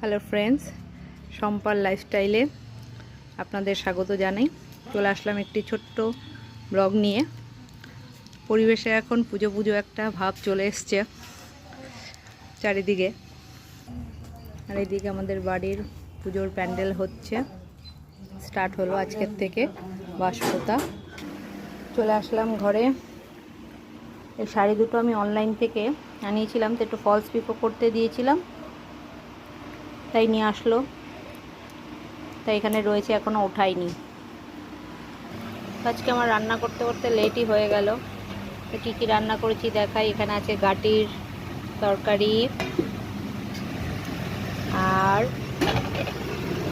Hello friends সম্পার লাইফস্টাইলে আপনাদের স্বাগত জানাই। চলে আসলাম একটি ছোট্ট ব্লগ নিয়ে। পরিবেশে এখন পুজো পুজো একটা ভাব চলে এসছে চারিদিকে। আর এদিকে আমাদের বাড়ির পুজোর প্যান্ডেল হচ্ছে। স্টার্ট হলো আজকের থেকে বাসপোতা চলে আসলাম ঘরে। এই শাড়ি দুটো আমি অনলাইন থেকে আনিয়েছিলাম, তো একটু ফলস পিকো করতে দিয়েছিলাম। তাই নিয়ে আসলো। তাই এখানে রয়েছে এখনও ওঠাইনি আজকে আমার রান্না করতে করতে লেটই হয়ে গেল। তো কী কী রান্না করেছি দেখাই। এখানে আছে গাটির তরকারি আর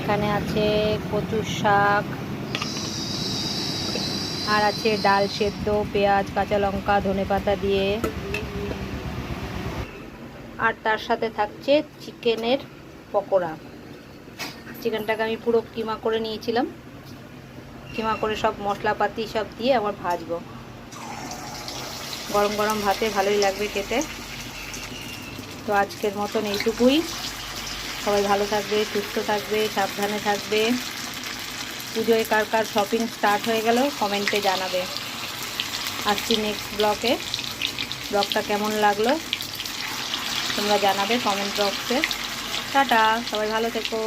এখানে আছে কচুর শাক আর আছে ডাল সেদ্ধ, পেঁয়াজ, কাঁচা লঙ্কা, ধনে পাতা দিয়ে। আর তার সাথে থাকছে চিকেনের পকোড়া। চিকেনটাকে আমি পুরো কিমা করে নিয়েছিলাম। কিমা করে সব মশলাপাতি সব দিয়ে আবার ভাজবো। গরম গরম ভাতে ভালোই লাগবে খেতে। তো আজকের মতন এইটুকুই। সবাই ভালো থাকবে, সুস্থ থাকবে, সাবধানে থাকবে। পুজোয় কার কার শপিং স্টার্ট হয়ে গেল কমেন্টে জানাবে। আসছি নেক্সট ব্লকে ব্লগটা কেমন লাগল, তোমরা জানাবে কমেন্ট বক্সে টাটা সবাই ভালো থেকো।